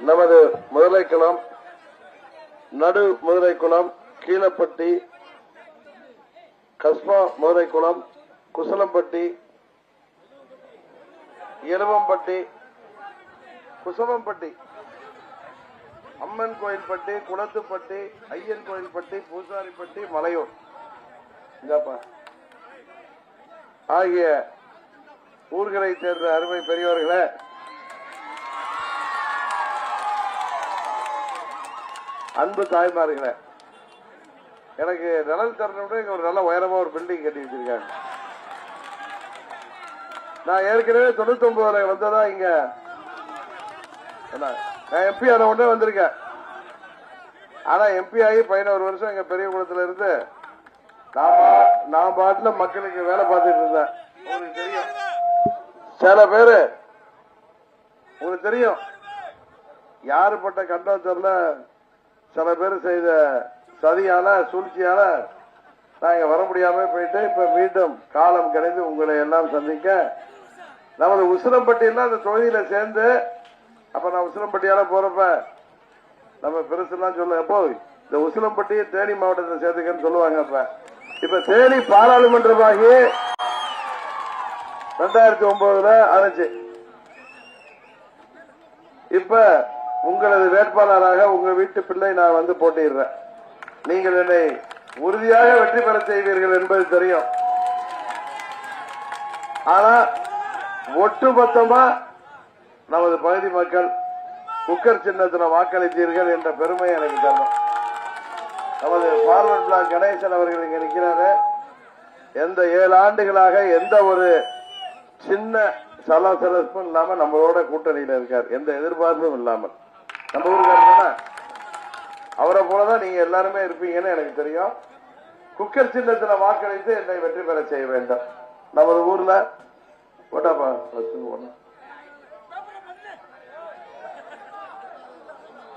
நமது முதலைக்குளம் நடு முதலைக்குளம் கீழப்பட்டி கஸ்பா முதலைக்குளம் குசலம்பட்டி எலுவம்பட்டி குசவம்பட்டி அம்மன் கோயில்பட்டி குளத்துப்பட்டி ஐயன் கோயில்பட்டி பூசாரிப்பட்டி மலையூர். இந்தாப்பா. ஆகிய ஊர்களை சேர்ந்த அருமை பெரியவர்களை அன்பு தாய்மார்களே எனக்கு நிழல் தரணும்னு இங்க ஒரு நல்ல உயரமா ஒரு பில்டிங் கட்டி வச்சிருக்காங்க. நான் ஏற்கனவே தொண்ணூத்தி ஒன்பதுல வந்ததா இங்க. என்ன, நான் எம்பி ஆன உடனே வந்திருக்கேன். ஆனா எம்பி ஆகி பதினோரு வருஷம் எங்க பெரிய குளத்துல இருந்து நான் நான் பாட்டுல மக்களுக்கு வேலை பார்த்துட்டு இருந்தேன். உங்களுக்கு தெரியும். சில பேரு உங்களுக்கு தெரியும். யாருப்பட்ட கண்டம் தெரியல சில பேர் செய்த சதியால சூழ்ச்சியால நான் வர முடியாம போயிட்டு இப்ப மீண்டும் காலம் கிடைந்து உங்களை எல்லாம் சந்திக்க நமது உசிலம்பட்டியில அந்த தொகுதியில சேர்ந்து அப்ப நான் உசிலம்பட்டியால போறப்ப நம்ம பெருசுலாம் சொல்ல எப்போ இந்த உசிலம்பட்டியை தேனி மாவட்டத்தை சேர்த்துக்கன்னு சொல்லுவாங்க அப்ப. இப்ப தேனி பாராளுமன்றமாகி ரெண்டாயிரத்தி ஒன்பதுல ஆச்சு இப்ப உங்களது வேட்பாளராக உங்க வீட்டு பிள்ளை நான் வந்து போட்டிடுறேன் நீங்கள் என்னை உறுதியாக வெற்றி பெற செய்வீர்கள் என்பது தெரியும். ஆனா ஒட்டுமொத்தமா நமது பகுதி மக்கள் குக்கர் சின்னத்தில் வாக்களித்தீர்கள் என்ற பெருமை எனக்கு தரணும் நமது பார்வர்ட் பிளாக் கணேசன் அவர்கள் இங்க நிற்கிறாரு. எந்த ஏழு ஆண்டுகளாக எந்த ஒரு சின்ன சலசலப்பும் இல்லாம நம்மளோட கூட்டணியில இருக்கார். எந்த எதிர்பார்ப்பும் இல்லாமல். நம்ம ஊருக்காரர் தானே அவரை போலதான் நீங்க எல்லாருமே இருப்பீங்கன்னு எனக்கு தெரியும். குக்கர் சின்னத்துல வாக்களித்து என்னை வெற்றி பெற செய்ய வேண்டும். நமது ஊர்ல ஓட்டாப்பா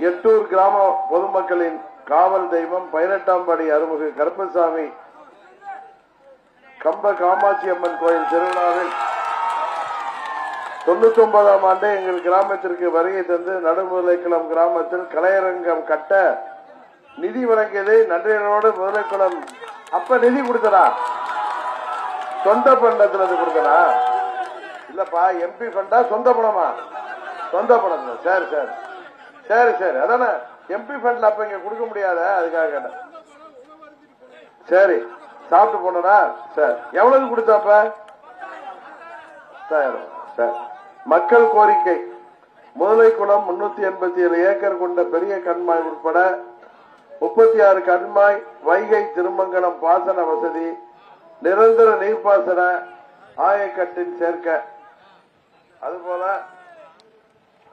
எட்டூர் கிராம பொதுமக்களின் காவல் தெய்வம் பதினெட்டாம் படி அருமுகு கருப்பசாமி கம்ப காமாட்சி அம்மன் கோயில் திருவிழாவில் தொண்ணூத்தி ஒன்பதாம் ஆண்டு எங்கள் கிராமத்திற்கு வருகை தந்து நடுமுதலைக்குளம் கிராமத்தில் கலையரங்கம் கட்ட நிதி வழங்கியதை நன்றியோடு முதலைக்குளம். அப்ப நிதி கொடுத்தனா சொந்த பண்டத்துல இருந்து கொடுத்தனா இல்லப்பா எம்பி ஃபண்டா சொந்த பணமா? சொந்த பணம் சரி சரி. சரி சரி. அதானே? எம்பி ஃபண்ட்ல அப்ப இங்க கொடுக்க முடியாத? அதுக்காக கேட்டேன். சரி. சாப்பிட்டு போனா சரி. எவ்வளவு கொடுத்தாப்ப சரி சரி. மக்கள் கோரிக்கை. முதலைக்குளம் முன்னூத்தி எண்பத்தி ஏழு ஏக்கர் கொண்ட பெரிய கண்மாய் உட்பட முப்பத்தி ஆறு கண்மாய் வைகை திருமங்கலம் பாசன வசதி நிரந்தர நீர்ப்பாசன ஆயக்கட்டின் சேர்க்க. அதுபோல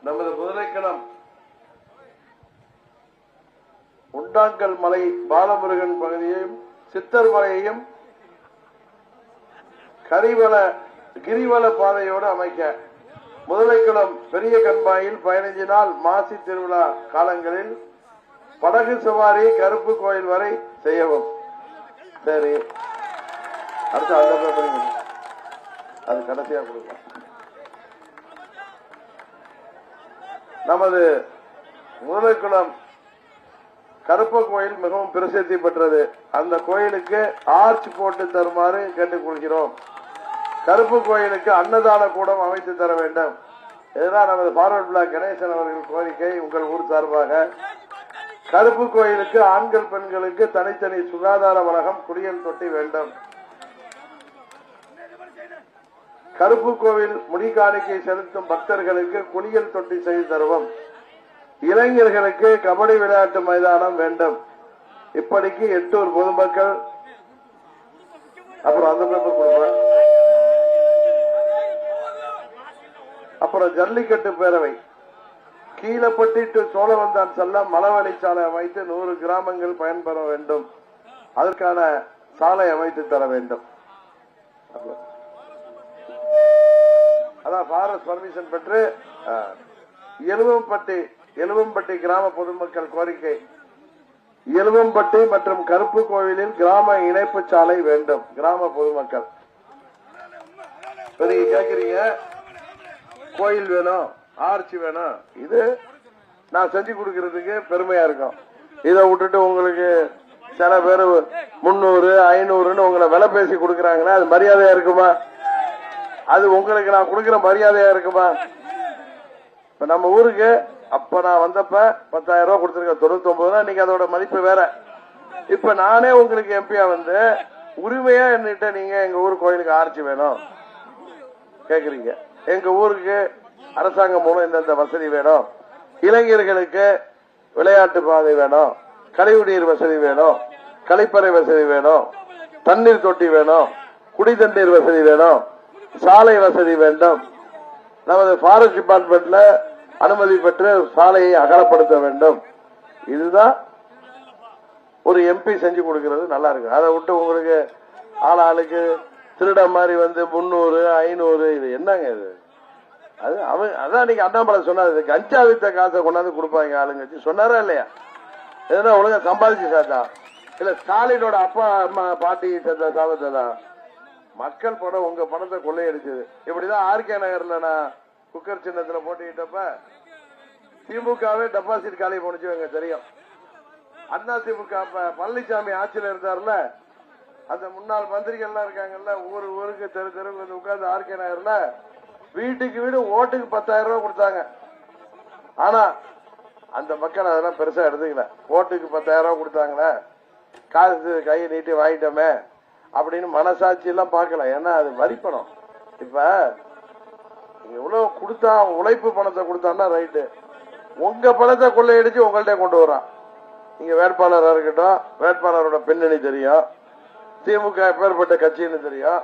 நமது முதலைக்குளம் உண்டாங்கல் மலை பாலமுருகன் பகுதியையும் சித்தர் மலையையும் கரிவல கிரிவல பாதையோடு அமைக்க முதலைக்குளம் பெரிய கண்பாயில் பதினைஞ்சு நாள் மாசி திருவிழா காலங்களில் படகு சவாரி கருப்பு கோயில் வரை செய்யவும். சரி. அடுத்து அந்த பேப்பரையும் அது கடைசியா கொடுக்கலாம். நமது முதலைக்குளம் கருப்ப கோயில் மிகவும் பிரசித்தி பெற்றது. அந்த கோயிலுக்கு ஆர்ச் போட்டு தருமாறு கேட்டுக்கொள்கிறோம். கருப்பு கோயிலுக்கு அன்னதான கூடம் அமைத்து தர வேண்டும். இதுதான் நமது பார்வர்ட் பிளாக் கணேசன் அவர்கள் கோரிக்கை உங்கள் ஊர் சார்பாக. கருப்பு கோயிலுக்கு ஆண்கள் பெண்களுக்கு தனித்தனி சுகாதார வளகம் குடியல் தொட்டி வேண்டும். கருப்பு கோவில் முடிகாணிக்கை செலுத்தும் பக்தர்களுக்கு குளியல் தொட்டி செய்து தருவோம். இளைஞர்களுக்கு கபடி விளையாட்டு மைதானம் வேண்டும். இப்படிக்கு எட்டூர் பொதுமக்கள் அப்புறம் அந்த பேப்பர் கொடுப்பேன் அப்புறம் ஜல்லிக்கட்டு பேரவை கீழப்பட்டி டு சோழவந்தான் செல்ல மலவழி சாலை அமைத்து நூறு கிராமங்கள் பயன்பெற வேண்டும். அதற்கான சாலை அமைத்து தர வேண்டும். அதான் ஃபாரஸ்ட் பர்மிஷன் பெற்று எலுவம்பட்டி எலுவம்பட்டி கிராம பொதுமக்கள் கோரிக்கை. எலுவம்பட்டி மற்றும் கருப்பு கோவிலில் கிராம இணைப்பு சாலை வேண்டும். கிராம பொதுமக்கள். இப்ப கேக்குறீங்க? கோயில் வேணும் ஆர்ச்சி வேணும். இது நான் செஞ்சு கொடுக்கறதுக்கு பெருமையா இருக்கும். இதை விட்டுட்டு உங்களுக்கு சில பேர் முந்நூறு ஐநூறுன்னு உங்களை விலை பேசி கொடுக்கறாங்கன்னா அது மரியாதையா இருக்குமா? அது உங்களுக்கு நான் கொடுக்குற மரியாதையா இருக்குமா? இப்ப நம்ம ஊருக்கு அப்ப நான் வந்தப்ப பத்தாயிரம் ரூபாய் கொடுத்துருக்கேன். தொண்ணூத்தி ஒன்பதுனா இன்னைக்கு அதோட மதிப்பு வேற. இப்ப நானே உங்களுக்கு எம்பியா வந்து உரிமையா என்கிட்ட நீங்க எங்க ஊர் கோயிலுக்கு ஆர்ச்சி வேணும். கேக்குறீங்க. எங்க ஊருக்கு அரசாங்கம் மூலம் இந்தந்த வசதி வேணும். இளைஞர்களுக்கு விளையாட்டு பாதை வேணும். கழிவுநீர் வசதி வேணும். கழிப்பறை வசதி வேணும். தண்ணீர் தொட்டி வேணும். குடி தண்ணீர் வசதி வேணும். சாலை வசதி வேண்டும். நமது ஃபாரஸ்ட் டிபார்ட்மெண்ட்ல அனுமதி பெற்று சாலையை அகலப்படுத்த வேண்டும். இதுதான் ஒரு எம்பி செஞ்சு கொடுக்கிறது. நல்லா இருக்கு. அதை விட்டு உங்களுக்கு ஆள் ஆளுக்கு திருட மாதிரி வந்து முந்நூறு ஐநூறு இது என்னங்க இது? அது அவன் அதான் நீங்க அண்ணாமலை சொன்னாரு கஞ்சா வித்த காசை கொண்டாந்து கொடுப்பாங்க ஆளுங்க சொன்னாரா இல்லையா? எதுனா ஒழுங்கா சம்பாதிச்சு சேர்த்தா இல்ல ஸ்டாலினோட அப்பா அம்மா பாட்டி சேர்ந்த சாபத்தை தான். மக்கள் படம் உங்க பணத்தை கொள்ளையடிச்சது. இப்படிதான் ஆர்கே நகர்ல நான் குக்கர் சின்னத்துல போட்டுக்கிட்டப்ப திமுகவே டெபாசிட் காலி போனுச்சு எங்க தெரியும். அண்ணா திமுக பழனிசாமி ஆட்சியில இருந்தாருல அந்த முன்னாள் மந்திரிகள்லாம் இருக்காங்கல்ல ஊரு ஊருக்கு தெரு தெரு வந்து உட்கார்ந்து ஆர்கே நகர்ல வீட்டுக்கு வீடு ஓட்டுக்கு பத்தாயிரம் ரூபாய் கொடுத்தாங்க. ஆனா அந்த மக்கள் அதெல்லாம் பெருசா எடுத்துக்கல. ஓட்டுக்கு பத்தாயிரம் ரூபாய் கொடுத்தாங்களே காசு கையை நீட்டி வாங்கிட்டோமே அப்படின்னு மனசாட்சி எல்லாம் பார்க்கல. ஏன்னா அது வரிப்பணம். இப்ப எவ்வளவு கொடுத்தா உழைப்பு பணத்தை கொடுத்தான்னா ரைட்டு. உங்க பணத்தை கொள்ளையடிச்சு உங்கள்ட்ட கொண்டு வரான். நீங்க வேட்பாளராக இருக்கட்டும் வேட்பாளரோட பின்னணி தெரியும். திமுக எப்பேற்பட்ட கட்சின்னு தெரியும்.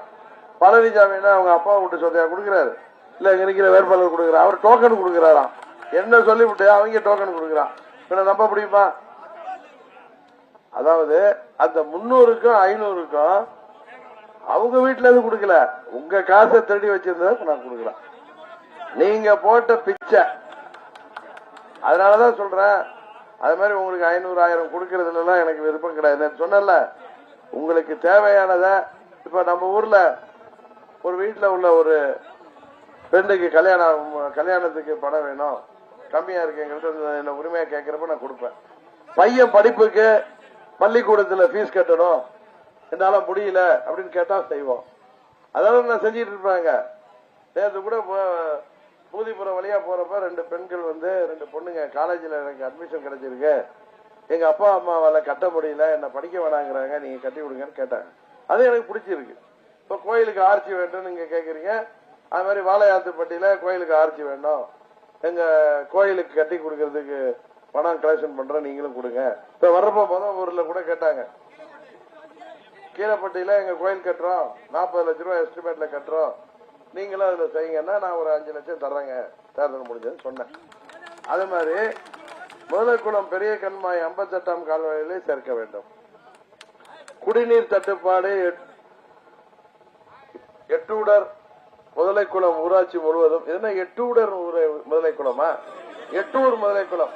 பழனிசாமின்னா அவங்க அப்பா விட்டு சொத்தையா கொடுக்குறாரு. இல்ல இங்க இருக்கிற வேட்பாளர் கொடுக்குறாரு. அவர் டோக்கன் கொடுக்குறாராம். என்ன சொல்லிவிட்டு அவங்க டோக்கன் கொடுக்குறான். பின்ன நம்ப முடியுமா? அதாவது அந்த முன்னூறுக்கும் ஐநூறுக்கும் அவங்க வீட்டுல இருந்து கொடுக்கல. உங்க காசை திருடி வச்சிருந்ததுக்கு நான் கொடுக்கலாம் நீங்க போட்ட பிச்சை. அதனாலதான் சொல்றேன். அது மாதிரி உங்களுக்கு ஐநூறு ஆயிரம் கொடுக்கறதுல எல்லாம் எனக்கு விருப்பம் கிடையாது சொன்னல உங்களுக்கு தேவையானத இப்ப நம்ம ஊர்ல ஒரு வீட்டுல உள்ள ஒரு பெண்ணுக்கு கல்யாணம் கல்யாணத்துக்கு பணம் வேணும் கம்மியா இருக்கு எங்கள்கிட்ட என்ன உரிமையா கேட்கிறப்ப நான் கொடுப்பேன். பையன் படிப்புக்கு பள்ளிக்கூடத்துல ஃபீஸ் கட்டணும் என்னால முடியல அப்படின்னு கேட்டா செய்வோம். அதெல்லாம் நான் செஞ்சிட்டு இருப்பாங்க? நேற்று கூட பூதிபுரம் வழியா போறப்ப ரெண்டு பெண்கள் வந்து ரெண்டு பொண்ணுங்க காலேஜில் எனக்கு அட்மிஷன் கிடைச்சிருக்கு. எங்க அப்பா அம்மாவால கட்ட முடியல என்ன படிக்க வேணாங்கிறாங்க நீங்க கட்டி கொடுங்கன்னு கேட்டாங்க. அது எனக்கு பிடிச்சிருக்கு. இப்ப கோயிலுக்கு ஆர்ச்சி வேண்டும் நீங்க கேக்குறீங்க. அது மாதிரி வாழையாத்துப்பட்டியில கோயிலுக்கு ஆர்ச்சி வேணும். எங்க கோயிலுக்கு கட்டி கொடுக்கறதுக்கு பணம் கலெக்ஷன் பண்ற நீங்களும் கொடுங்க. இப்ப வர்றப்ப மொதல் ஊர்ல கூட கேட்டாங்க. கீழப்பட்டியில எங்க கோயில் கட்டுறோம். நாற்பது லட்சம் ரூபாய் எஸ்டிமேட்ல கட்டுறோம். நீங்களும் அதுல செய்யுங்கன்னா நான் ஒரு அஞ்சு லட்சம் தர்றேங்க. தேர்தல் முடிஞ்சதுன்னு சொன்னேன். அதே மாதிரி முதலக்குளம் பெரிய கண்மாய் ஐம்பத்தெட்டாம் கால்வாயிலே சேர்க்க வேண்டும். குடிநீர் தட்டுப்பாடு எட்- எட்டூடர் முதலைக்குளம் ஊராட்சி முழுவதும். என்ன எட்டூடர் முதலைக்குளமா? எட்டூர் முதலைக்குளம்.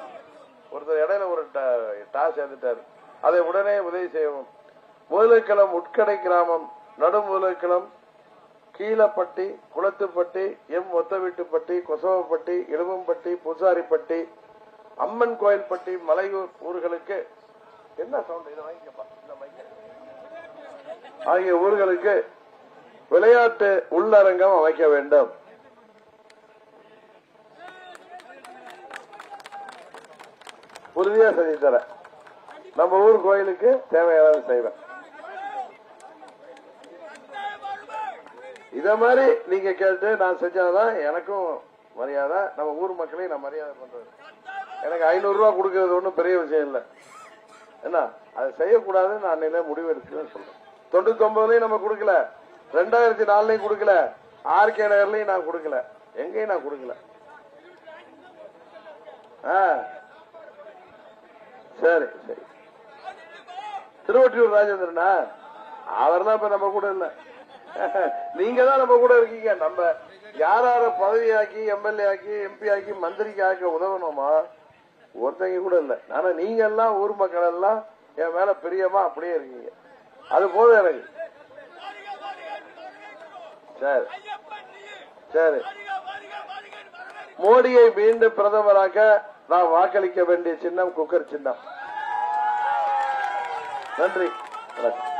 ஒருத்தர் இடையில ஒரு டா- டாஸ் எடுத்தார் அதை உடனே உதவி செய்யவும். முதலைக்குளம் உட்கடை கிராமம் நடு முதலைக்குளம் கீழப்பட்டி குளத்துப்பட்டி எம் ஒத்தவீட்டுப்பட்டி கொசவப்பட்டி இடுவம்பட்டி பூசாரிப்பட்டி அம்மன் கோயில்பட்டி மலையூர் ஊர்களுக்கு என்ன சவுண்ட் இதை வாங்கிக்கப்பா ஆகிய ஊர்களுக்கு விளையாட்டு உள்ளரங்கம் அமைக்க வேண்டும். உறுதியா செஞ்சு தரேன். நம்ம ஊர் கோயிலுக்கு தேவையான செய்வேன். இத மாதிரி நீங்க கேட்டு நான் செஞ்சாதான் எனக்கும் மரியாதை நம்ம ஊர் மக்களையும் நான் மரியாதை பண்றேன். எனக்கு ஐநூறு ரூபா கொடுக்கறது ஒன்றும் பெரிய விஷயம் இல்லை. என்ன? அதை செய்யக்கூடாதுன்னு நான் அன்னையில முடிவு எடுத்துன்னு சொல்றேன். தொண்ணூத்தி ஒன்பதுலயும் நம்ம கொடுக்கல. ரெண்டாயிரத்தி நாலுலயும் கொடுக்கல ஆர்கே நகர்லயும் நான் கொடுக்கல. எங்கேயும் நான் கொடுக்கல. சரி சரி. திருவொற்றியூர் ராஜேந்திரனா? அவர்லாம் இப்ப நம்ம கூட இல்ல. நீங்க தான் நம்ம கூட இருக்கீங்க. நம்ம யார யார பதவியாக்கி எம்எல்ஏ ஆக்கி எம்பி ஆக்கி மந்திரிக்கு ஆக்க உதவணுமா? ஒருத்தங்க கூட இல்ல. ஆனா நீங்க எல்லாம் ஊர் மக்கள் எல்லாம் என் மேல பிரியமா அப்படியே இருக்கீங்க. அது போதும் எனக்கு. சரி. சரி. மோடியை மீண்டும் பிரதமராக்க நான் வாக்களிக்க வேண்டிய சின்னம் குக்கர் சின்னம். நன்றி. வணக்கம்.